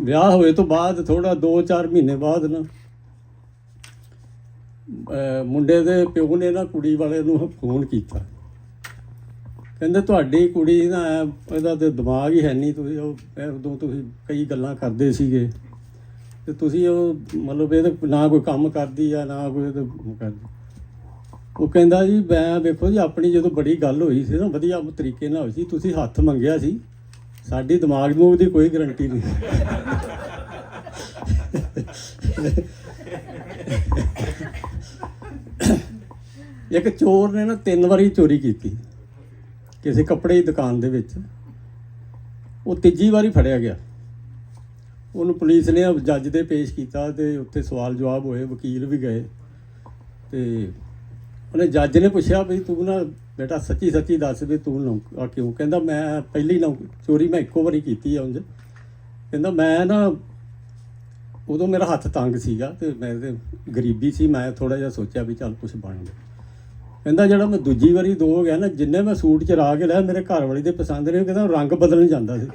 ਵਿਆਹ ਹੋਏ ਤੋਂ ਬਾਅਦ ਥੋੜਾ 2-4 ਮਹੀਨੇ ਬਾਅਦ ਨਾ ਮੁੰਡੇ ਦੇ ਪਿਓ ਨੇ ਨਾ ਕੁੜੀ ਵਾਲੇ ਨੂੰ ਫੋਨ ਕੀਤਾ। ਕਹਿੰਦੇ ਤੁਹਾਡੀ ਕੁੜੀ ਨਾ ਇਹਦਾ ਤੇ ਦਿਮਾਗ ਹੀ ਹੈ ਨਹੀਂ, ਤੁਸੀਂ ਉਹ ਉਦੋਂ ਤੁਸੀਂ ਕਈ ਗੱਲਾਂ ਕਰਦੇ ਸੀਗੇ। ਤੇ ਤੁਸੀਂ ਉਹ ਮਤਲਬ ਇਹਦੇ ਨਾ ਕੋਈ ਕੰਮ ਕਰਦੀ ਆ ਨਾ ਕੋਈ ਇਹਦੇ ਕਰਦੀ। ਉਹ ਕਹਿੰਦਾ ਜੀ, ਮੈਂ ਵੇਖੋ ਜੀ, ਆਪਣੀ ਜਦੋਂ ਬੜੀ ਗੱਲ ਹੋਈ ਸੀ ਨਾ, ਵਧੀਆ ਤਰੀਕੇ ਨਾਲ ਹੋਈ ਸੀ, ਤੁਸੀਂ ਹੱਥ ਮੰਗਿਆ ਸੀ। ਸਾਡੀ ਦਿਮਾਗ ਨੂੰ ਉਹਦੀ ਕੋਈ ਗਰੰਟੀ ਨਹੀਂ। ਇੱਕ ਚੋਰ ਨੇ ਨਾ ਤਿੰਨ ਵਾਰੀ ਚੋਰੀ ਕੀਤੀ। ਕਿਸੇ ਕੱਪੜੇ ਦੀ ਦੁਕਾਨ ਦੇ ਵਿੱਚ। ਉਹ ਤੀਜੀ ਵਾਰੀ ਫੜਿਆ ਗਿਆ। ਉਹਨੂੰ ਪੁਲਿਸ ਨੇ ਜੱਜ ਦੇ ਪੇਸ਼ ਕੀਤਾ ਤੇ ਉੱਥੇ ਸਵਾਲ ਜਵਾਬ ਹੋਏ, ਵਕੀਲ ਵੀ ਗਏ। ਤੇ ਉਹਨੇ ਜੱਜ ਨੇ ਪੁੱਛਿਆ ਵੀ ਤੂੰ ਨਾ ਬੇਟਾ, ਸੱਚੀ ਸੱਚੀ ਦੱਸ ਵੀ ਤੂੰ ਨੌ- ਕਿਉਂ? ਕਹਿੰਦਾ ਮੈਂ ਪਹਿਲੀ ਨੌ ਚੋਰੀ ਮੈਂ ਇੱਕੋ ਵਾਰੀ ਕੀਤੀ ਆ ਉਂਝ। ਕਹਿੰਦਾ ਮੈਂ ਨਾ, ਉਦੋਂ ਮੇਰਾ ਹੱਥ ਤੰਗ ਸੀਗਾ ਤੇ ਮੈਂ ਤੇ ਗਰੀਬੀ ਸੀ, ਮੈਂ ਥੋੜਾ ਜਿਹਾ ਸੋਚਿਆ ਵੀ ਚੱਲ ਕੁਝ ਬਣ ਗਿਆ। ਕਹਿੰਦਾ ਜਿਹੜਾ ਮੈਂ ਦੂਜੀ ਵਾਰੀ ਦੋ ਗਿਆ ਨਾ, ਜਿੰਨੇ ਮੈਂ ਸੂਟ ਚਰਾ ਕੇ ਲਿਆ, ਮੇਰੇ ਘਰ ਵਾਲੀ ਦੇ ਪਸੰਦ ਨੇ ਕਹਿੰਦਾ ਰੰਗ ਬਦਲਣ ਜਾਂਦਾ ਸੀ।